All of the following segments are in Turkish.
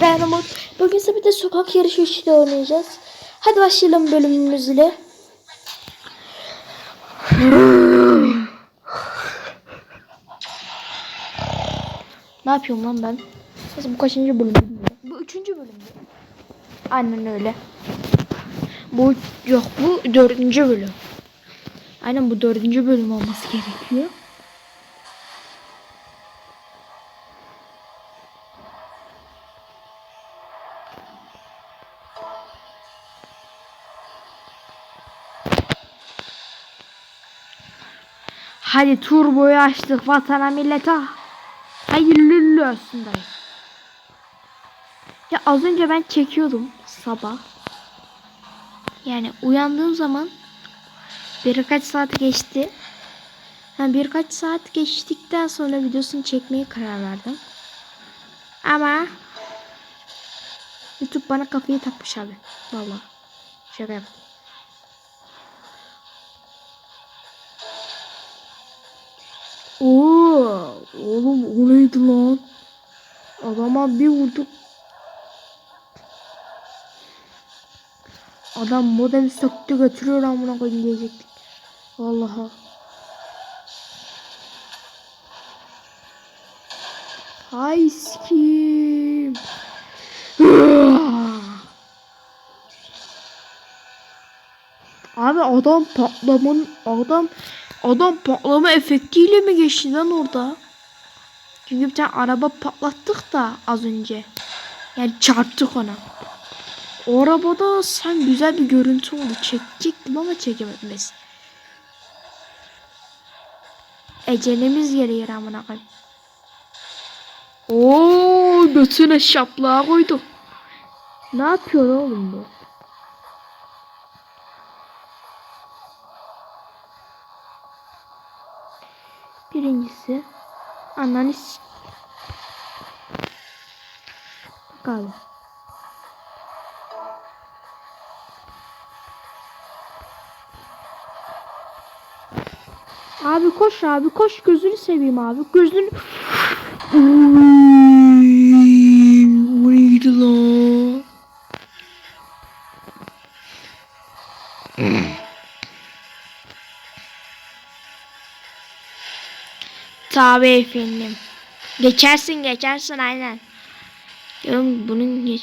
Ben Umut. Bugün size bir de sokak yarışı işte oynayacağız. Hadi başlayalım bölümümüzle. ne yapıyorum lan ben? Nasıl bu kaçıncı bölüm bilmiyorum. Bu üçüncü bölüm. mü? Aynen öyle. Bu yok bu dördüncü bölüm. Aynen bu dördüncü bölüm olması gerekiyor. Hadi turboyu açtık vatana millete. Hayırlı olsun dayı. Ya az önce ben çekiyordum sabah. Yani uyandığım zaman birkaç saat geçti. Yani birkaç saat geçtikten sonra videosunu çekmeye karar verdim. Ama YouTube bana kafayı takmış abi. Vallahi. Şaka yaptım. Oo, oğlum o neydi lan? Adama bir vurduk. Adam modemi söktü götürüyor amına koyayım diyecektik. Vallahi. Hay sikim. Abi adam patlamanın adam adam patlama efektiyle mi geçti lan orada? Çünkü bir tane araba patlattık da az önce. Yani çarptık ona. O arabada sen güzel bir görüntü oldu. Çekecektim ama çekemedim biz. Ecelimiz geliyor amına koyayım. Oo, götüne şaplığa koydum. Ne yapıyor oğlum bu? Birincisi ananı s- Bak abi. Koş abi koş gözünü seveyim abi gözünü O neydi lan? Tabi efendim. Geçersin geçersin aynen. Diyorum bunun geç.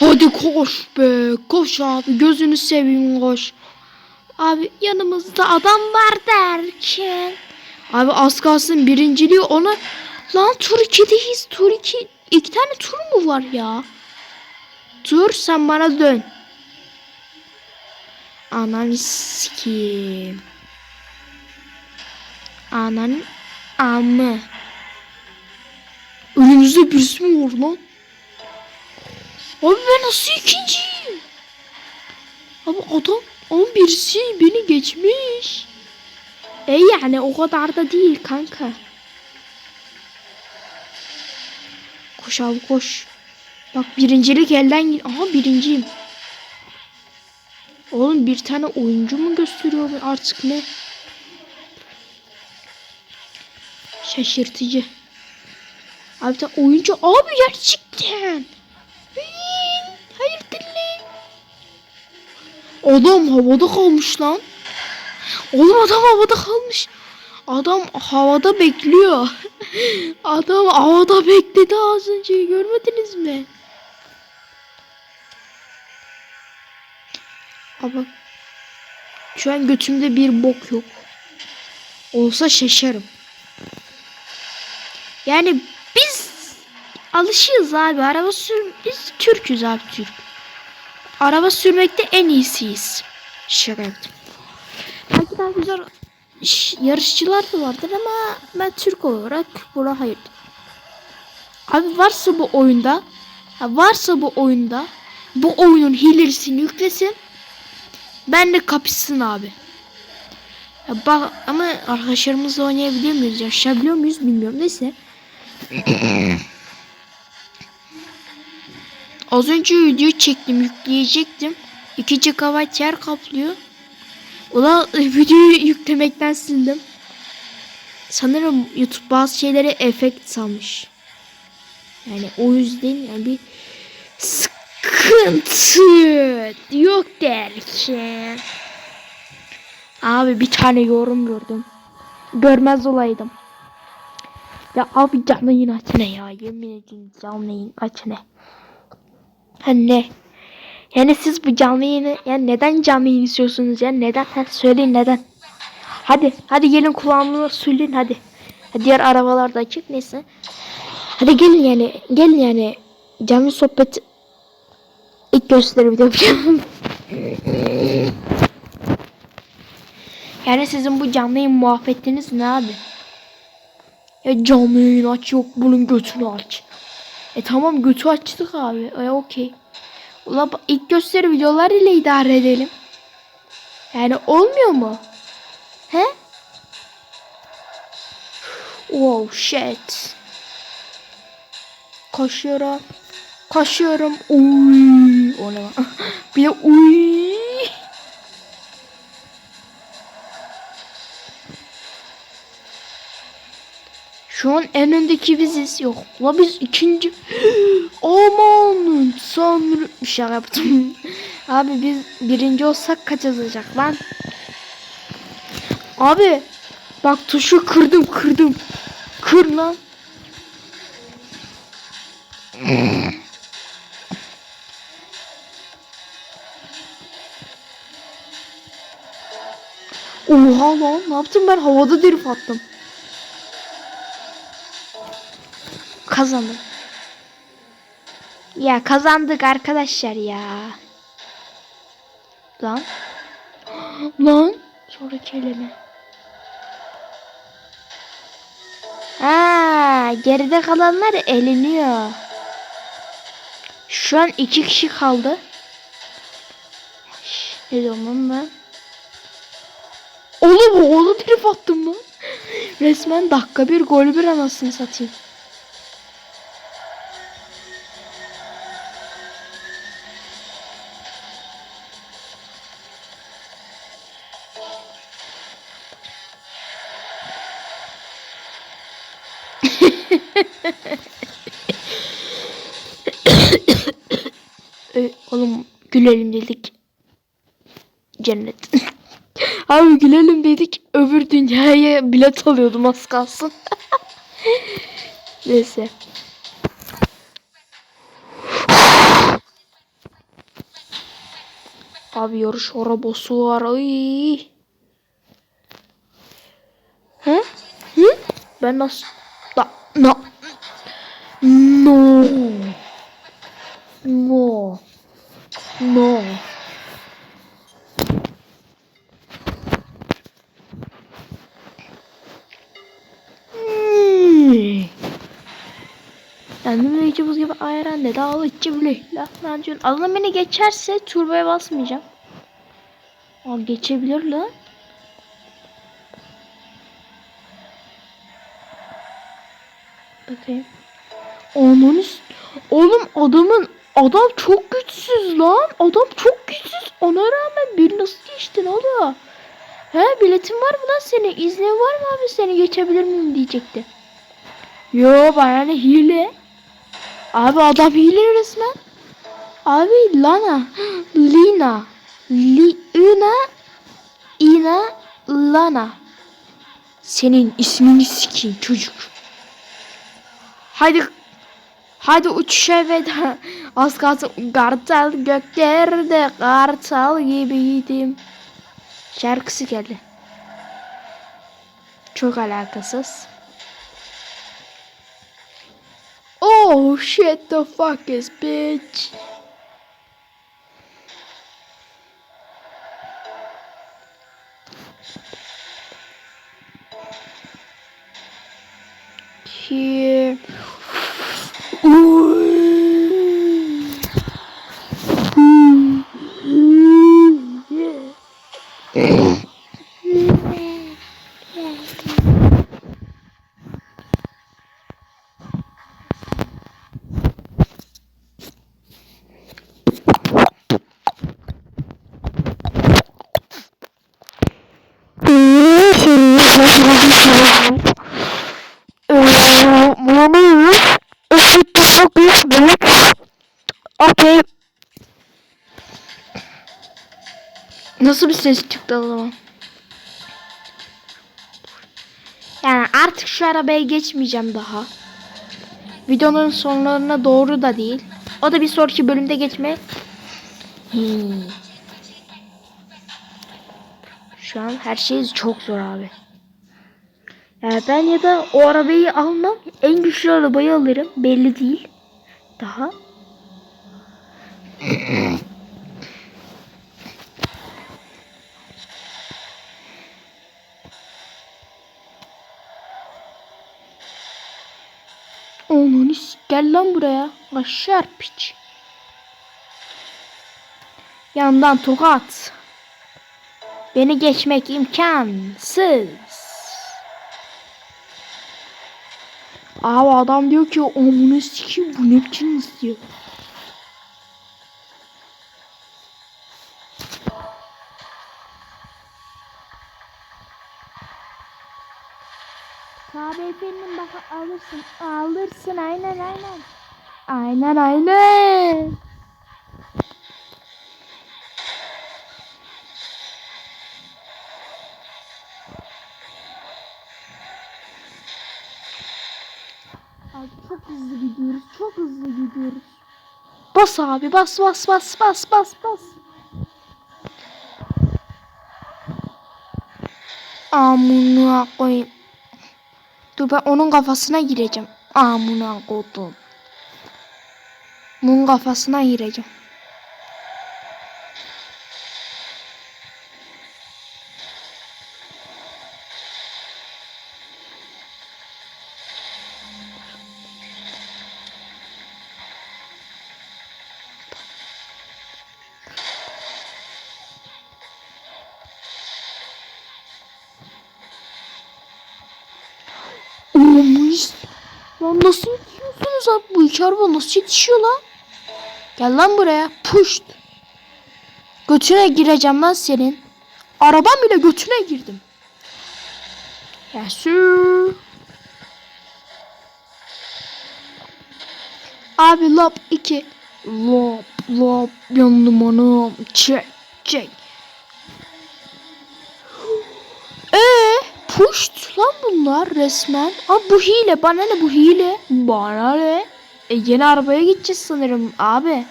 Hadi koş be. Koş abi. Gözünü seveyim koş. Abi yanımızda adam var derken. Abi az kalsın birinciliği ona. Lan tur 2'deyiz. Tur 2. İki tane tur mu var ya? Tur sen bana dön. Ananı sikeyim. Ananın amı. Önümüzde birisi mi var lan? Abi ben nasıl ikinciyim? Abi adam ama birisi beni geçmiş. E yani o kadar da değil kanka. Koş abi koş. Bak birincilik elden. Aha birinciyim. Oğlum bir tane oyuncu mu gösteriyor artık ne? Şaşırtıcı. Abi sen oyuncu abi gerçekten. Hayır dinle. Adam havada kalmış lan. Oğlum adam havada kalmış. Adam havada bekliyor. Adam havada bekledi az önce görmediniz mi? Ama şu an götümde bir bok yok. Olsa şaşarım. Yani biz alışığız abi. Araba sür biz Türk'üz abi Türk. Araba sürmekte en iyisiyiz. Şaka. Belki daha güzel yarışçılar da vardır ama ben Türk olarak buna hayır. Abi varsa bu oyunda varsa bu oyunda bu oyunun hilesini yüklesin ben de kapışsın abi. Ya bak ama arkadaşlarımızla oynayabiliyor muyuz? Yaşayabiliyor muyuz bilmiyorum. Neyse. Az önce video çektim yükleyecektim. 2 GB yer kaplıyor. Ulan videoyu yüklemekten sildim. sanırım YouTube bazı şeylere efekt salmış. Yani o yüzden yani bir sıkıntı yok derken. Abi bir tane yorum gördüm. Görmez olaydım. Ya abi canlı yayın aç ne ya yemin ederim canlı yayın aç ne. Ha ne? Yani siz bu canlı yani neden canlı istiyorsunuz ya neden? Ha, söyleyin neden? Hadi hadi gelin kulağımı söyleyin hadi. Ha, Diğer arabalar da açık neyse. Hadi gelin yani gelin yani canlı sohbet ilk gösteri video yapacağım. yani sizin bu canlı yayın muhabbetiniz ne abi? Ya canlı yayın aç yok bunun götünü aç. E tamam götü açtık abi. E okey. Ula ilk gösteri videolar ile idare edelim. Yani olmuyor mu? He? Wow shit. Koşuyorum. Koşuyorum. Uy. O ne lan? Bir de uy. Şu an en öndeki biziz. Yok. La biz ikinci. Aman sanırım. Bir şey yaptım. Abi biz birinci olsak kaç yazacak lan? Abi. Bak tuşu kırdım kırdım. Kır lan. Oha lan ne yaptım ben havada drift attım. Kazandım. Ya kazandık arkadaşlar ya. Lan. Lan. Sonraki eleme. Ha, geride kalanlar eleniyor. Şu an iki kişi kaldı. Ne diyorum ben? Oğlum oğlum trip attım lan. Resmen dakika bir gol bir anasını satayım. Oğlum gülelim dedik. Cennet. Abi gülelim dedik. Öbür dünyaya bilet alıyordum az kalsın. Neyse. Abi yarış arabası var. Ay. Hı? Hı? Ben nasıl... Da, no. No. No. Hmm. Kendimi içi buz gibi içi bile. Lahmacun. Adam beni geçerse turboya basmayacağım. Aa, geçebilir lan. Bakayım. Üst- Oğlum adamın adam çok güçsüz lan. Adam çok güçsüz. Ona rağmen bir nasıl geçti ne oluyor? He biletin var mı lan senin? İznin var mı abi seni geçebilir miyim diyecekti. Yo bana ne hile. Abi adam hile resmen. Abi Lana. Lina. Li Ina. Lana. Senin ismini sikeyim çocuk. Haydi Hadi uçuşa veda. Az kalsın kartal göklerde kartal gibiydim. Şarkısı geldi. Çok alakasız. Oh shit the fuck is bitch. Here. Ooh. yeah. Mm-hmm. Nasıl bir ses çıktı o zaman? Yani artık şu arabaya geçmeyeceğim daha. Videonun sonlarına doğru da değil. O da bir sonraki bölümde geçme. Hmm. Şu an her şey çok zor abi. Yani ben ya da o arabayı almam. En güçlü arabayı alırım. Belli değil. Daha. Onun gel lan buraya. Aşağı piç. Yandan tokat. Beni geçmek imkansız. Abi adam diyor ki omunu sikeyim bu ne biçim istiyor. Efendim bak alırsın. Alırsın aynen aynen. Aynen aynen. Çok hızlı gidiyoruz. Çok hızlı gidiyoruz. Bas abi bas bas bas bas bas bas. Amına koyayım. Dur ben onun kafasına gireceğim. Amına koydum. Bunun kafasına gireceğim. Lan nasıl yetişiyorsunuz abi? Bu iki araba nasıl yetişiyor lan? Gel lan buraya. Puşt. Götüne gireceğim lan senin. Araban bile götüne girdim. Ya sür. Abi lap 2. Lap lap yandım anam. Çek çek. Puşt lan bunlar resmen. Abi bu hile. Bana ne bu hile? Bana ne? E, yeni arabaya gideceğiz sanırım abi.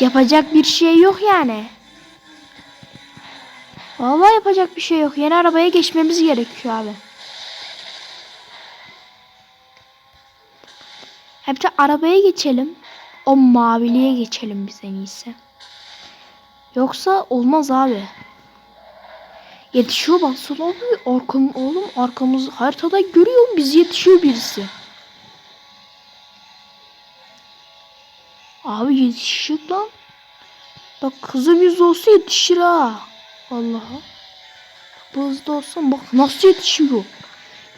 Yapacak bir şey yok yani. Vallahi yapacak bir şey yok. Yeni arabaya geçmemiz gerekiyor abi. Hep de arabaya geçelim. O maviliğe geçelim biz en iyisi. Yoksa olmaz abi. Yetişiyor baksana. Arkam, oğlum arkamız haritada görüyorum biz yetişiyor birisi. Abi yetişir lan. Bak kızım yüz olsa yetişir ha. Vallahi. Bu hızda olsam bak nasıl yetişiyor.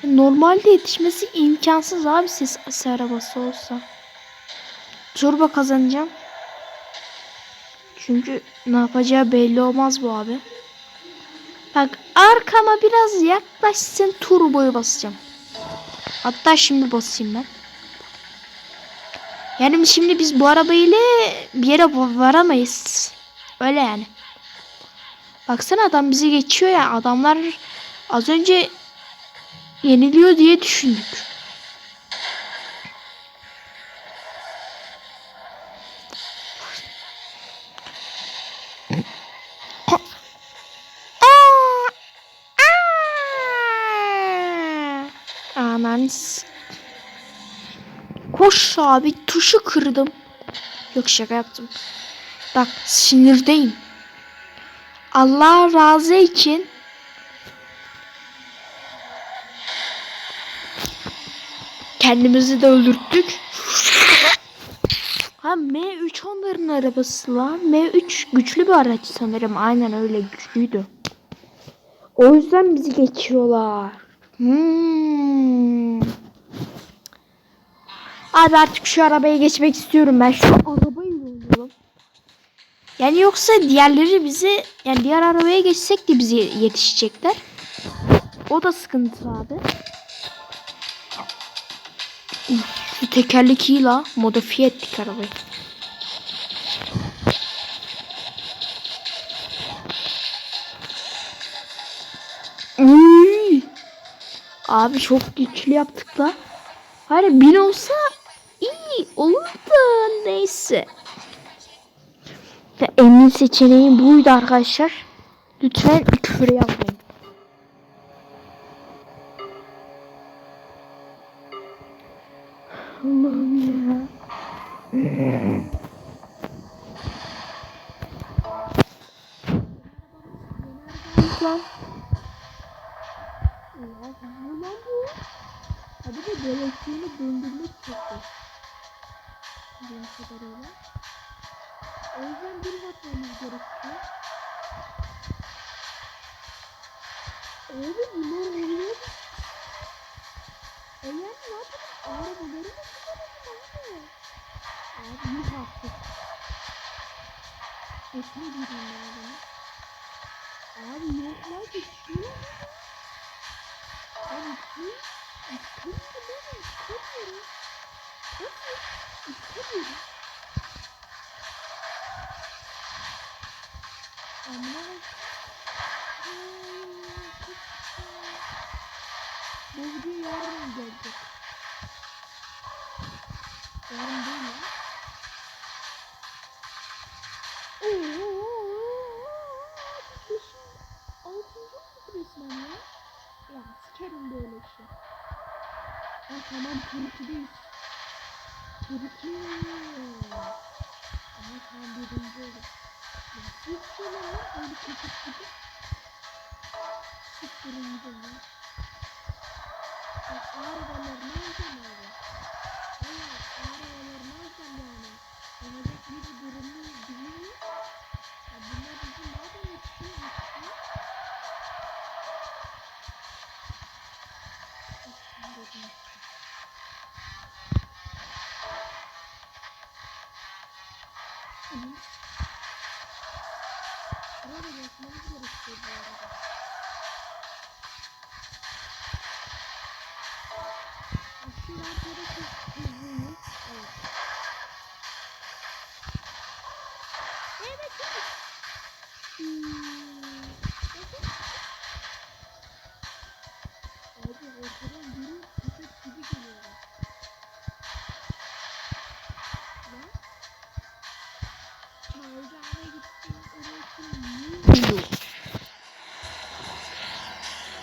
Ya Normalde yetişmesi imkansız abi ses, ses arabası olsa. Turbo kazanacağım. Çünkü ne yapacağı belli olmaz bu abi. Bak arkama biraz yaklaşsın turboyu basacağım. Hatta şimdi basayım ben. Yani şimdi biz bu arabayla bir yere varamayız. Öyle yani. Baksana adam bizi geçiyor ya. Adamlar az önce yeniliyor diye düşündük. Aman. s- Koş abi tuşu kırdım. Yok şaka yaptım. Bak sinirdeyim. Allah razı için kendimizi de öldürttük. Ha M3 onların arabası lan. M3 güçlü bir araç sanırım. Aynen öyle güçlüydü. O yüzden bizi geçiyorlar. Hmm. Abi artık şu arabaya geçmek istiyorum ben. Şu arabayı oynayalım. Yani yoksa diğerleri bizi yani diğer arabaya geçsek de bize yetişecekler. O da sıkıntı abi. Şu tekerlek iyi la. Modifiye ettik arabayı. Abi çok güçlü yaptık la. Hani bin olsa iyi olur da neyse. Ya en iyi seçeneğim buydu arkadaşlar. Lütfen küfür yapmayın. Allah'ım ya. Allah ne lan bu? Hadi de direksiyonu döndürmek çekti. Benim kadarıyla. O yüzden bir bakmamız gerekiyor. Abi bunlar oluyor. Eğer ne yapalım? Arabaları mı kullanalım abi? Abi yuh artık. Esme gireyim ben adamı. Abi yok lan geçiyor. Abi kim? İstemiyorum. İstemiyorum. Nasıl? İstemiyorum. Ama bu video yarın gelecek. Yarın Tamam Türkiye'deyiz. Türkiye. Ama tamam birinci olur. Ya siz şöyle lan öyle köpük gibi. Siz birinci olur. Ya arabalar ne olacağım abi?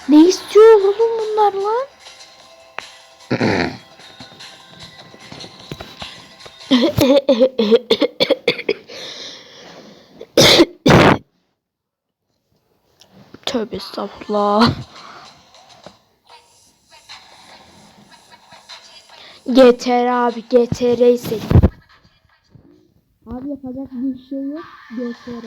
Ne Tövbe estağfurullah. GTR abi GTR ise. Abi yapacak bir şey yok. GTR.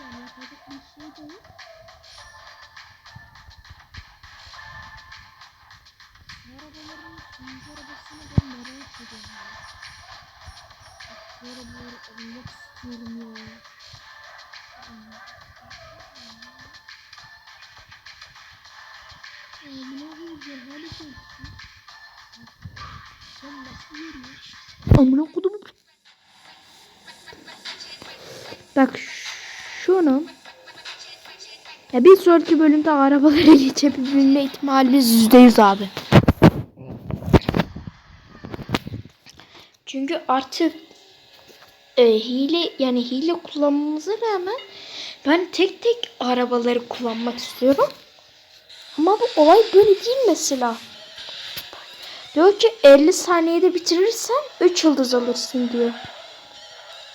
Yani yapacak bir şey değil. Bu arabaların ikinci arabasını ben yani. Bak bu arabaları almak istiyorum ya. Amına kodumu. Bak şunu. Ya bir sonraki bölümde arabalara geçebilme ihtimalimiz yüzde yüz abi. Çünkü artık e, hile yani hile kullanmamıza rağmen ben tek tek arabaları kullanmak istiyorum. Ama bu olay böyle değil mesela. Diyor ki 50 saniyede bitirirsen 3 yıldız alırsın diyor.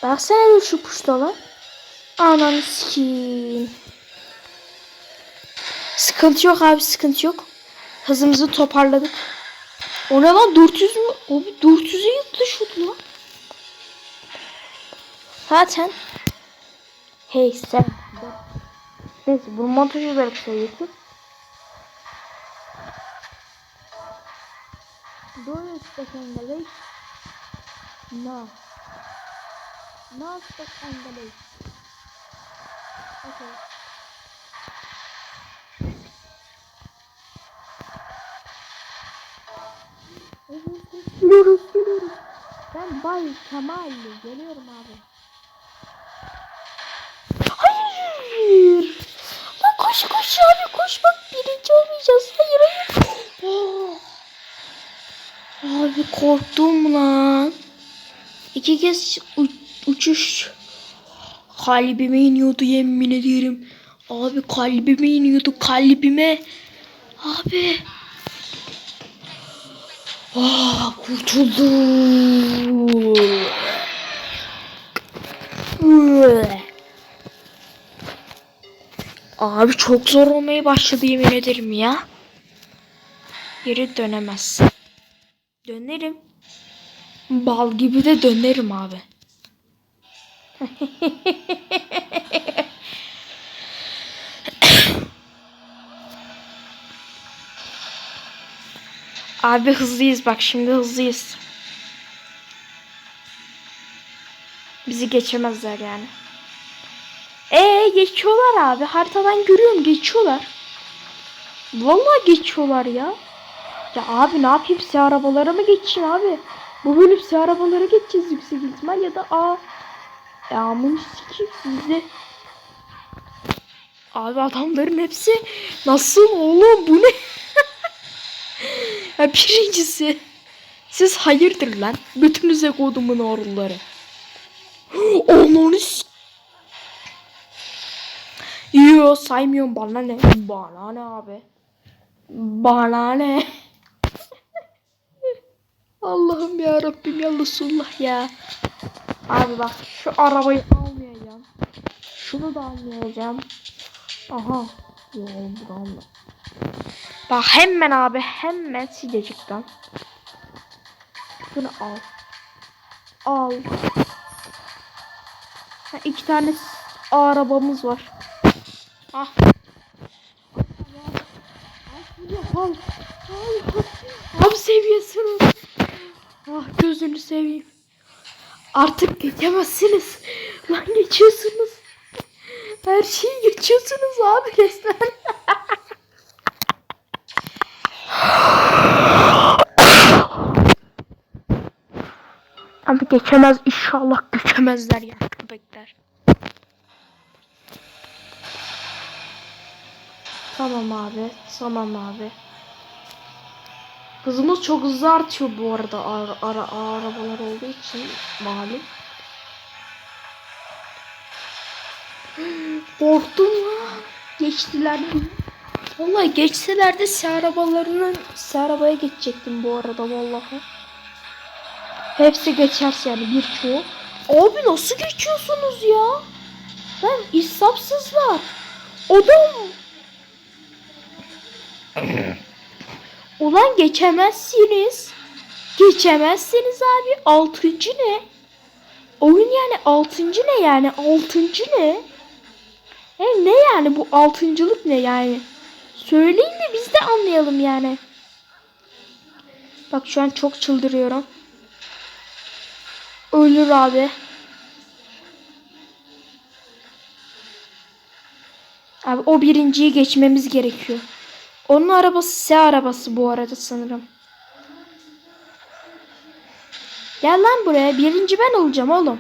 Baksana şu puşta lan. Ananı sikeyim. Sıkıntı yok abi sıkıntı yok. Hızımızı toparladık. O ne lan 400 mü? Abi 400'e yıttı şu lan. Zaten. Hey sen. Neyse bunu montaj olarak söylüyorsun. Do you speak English? No. No English. Okay. Bay Kemal geliyorum abi. Hayır. Lan koş koş abi koş bak birinci olmayacağız. Hayır hayır. Oh. Abi korktum lan. İki kez uçuş. Kalbime iniyordu yemin ederim. Abi kalbime iniyordu kalbime. Abi. Ah kurtuldum. Abi çok zor olmaya başladı yemin ederim ya. Geri dönemez. Dönerim. Bal gibi de dönerim abi. Abi hızlıyız bak şimdi hızlıyız. Bizi geçemezler yani. Ee geçiyorlar abi. Haritadan görüyorum geçiyorlar. Vallahi geçiyorlar ya. Ya abi ne yapayım size arabalara mı geçeyim abi? Bu bölüm size arabalara geçeceğiz yüksek ihtimal ya da a ya sikeyim sizi. Abi adamların hepsi nasıl oğlum bu ne? Ya birincisi siz hayırdır lan götünüze kodumun oğulları. S- Yo saymıyorum bana ne? Bana ne abi? Bana ne? Allah'ım ya Rabbim ya Resulullah ya. Abi bak şu arabayı almayacağım. Şunu da almayacağım. Aha. Yo bu da alma. Bak hemen abi hemen silecekten. Şunu al. Al. Ha, iki tane arabamız var. Ah. Al. Al. Abi seviyorsunuz. Ah gözünü seveyim. Artık geçemezsiniz. Lan geçiyorsunuz. Her şeyi geçiyorsunuz abi resmen. Abi geçemez inşallah geçemezler ya köpekler. Tamam abi. Tamam abi. Hızımız çok hızlı artıyor bu arada ara, ara, arabalar olduğu için malum. Korktum lan. Geçtiler. Vallahi geçseler de arabalarının arabaya geçecektim bu arada vallahi. Hepsi geçerse yani birçoğu. Abi nasıl geçiyorsunuz ya? Ben insafsızlar. Adam Ulan geçemezsiniz. Geçemezsiniz abi. Altıncı ne? Oyun yani altıncı ne yani? Altıncı ne? E ne yani bu altıncılık ne yani? Söyleyin de biz de anlayalım yani. Bak şu an çok çıldırıyorum. Ölür abi. Abi o birinciyi geçmemiz gerekiyor. Onun arabası S arabası bu arada sanırım. Gel lan buraya. Birinci ben olacağım oğlum.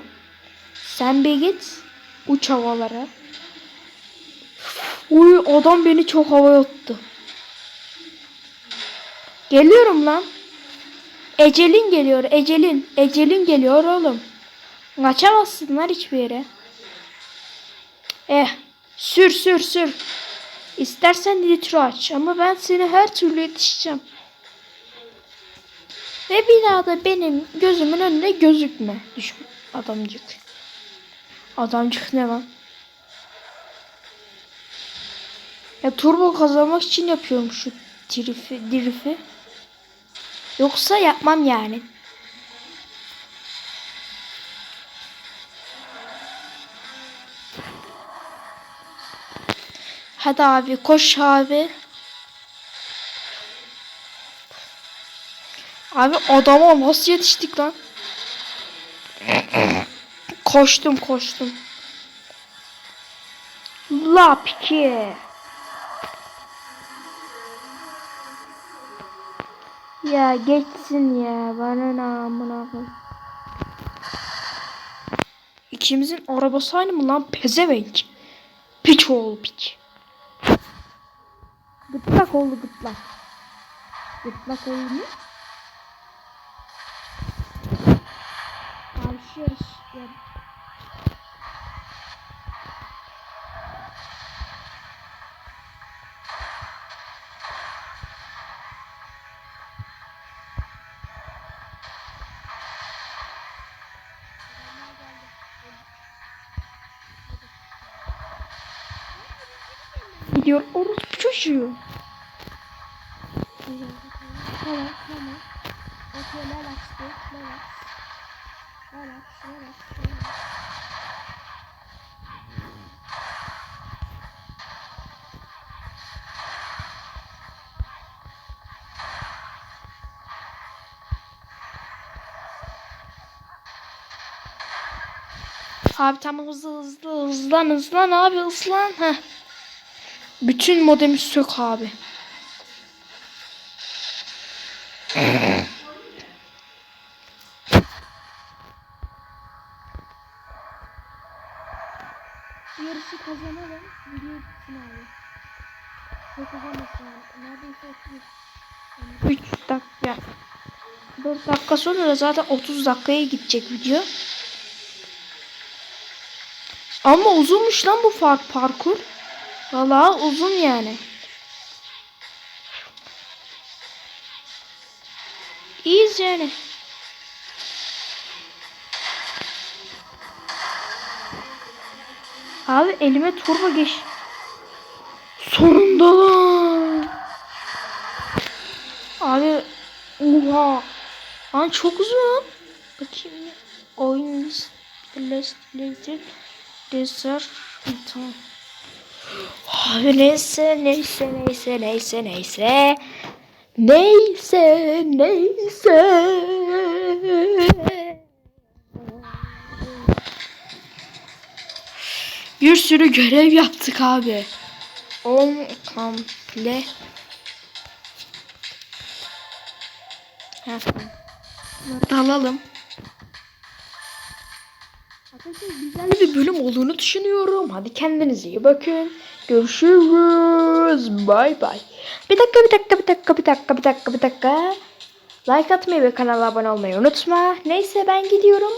Sen bir git. Uç havalara. Uy adam beni çok havaya attı. Geliyorum lan. Ecelin geliyor. Ecelin. Ecelin geliyor oğlum. Kaçamazsınlar hiçbir yere. Eh. Sür sür sür. İstersen nitro aç ama ben seni her türlü yetişeceğim. Ve bir daha da benim gözümün önünde gözükme. Düşman adamcık. Adamcık ne lan? Ya turbo kazanmak için yapıyorum şu drifi, drifi. Yoksa yapmam yani. Hadi abi koş abi. Abi adama nasıl yetiştik lan? koştum koştum. La piki. Ya geçsin ya. Bana ne amına. İkimizin arabası aynı mı lan pezevenk? Piç oğlu piç. Gırtlak oldu gırtlak. Gırtlak oldu mu? Karşı yarış. Gidiyor orospu çocuğu. Tamam tamam. Okey relax dur. Relax. Relax relax relax. Abi tamam hızlı hızlı hızlan hızlan abi hızlan. Heh. Bütün modemi sök abi. Yarışı kazanalım. Video bitsin abi. Çok uzamasın abi. Neredeyse 30. 3 dakika. 4 dakika sonra da zaten 30 dakikaya gidecek video. Ama uzunmuş lan bu fark parkur. Vallahi uzun yani. İyiyiz yani. Abi elime turbo geç. Sonunda lan. Abi oha. Lan çok uzun. Bakayım. Oyun list list list desert tamam. Abi neyse neyse neyse neyse neyse. Neyse neyse. Bir sürü görev yaptık abi. 10 komple. Ha, güzel bir bölüm olduğunu düşünüyorum. Hadi kendinize iyi bakın. Görüşürüz. Bay bay. Bir dakika bir dakika bir dakika bir dakika bir dakika bir dakika. Like atmayı ve kanala abone olmayı unutma. Neyse ben gidiyorum. Bay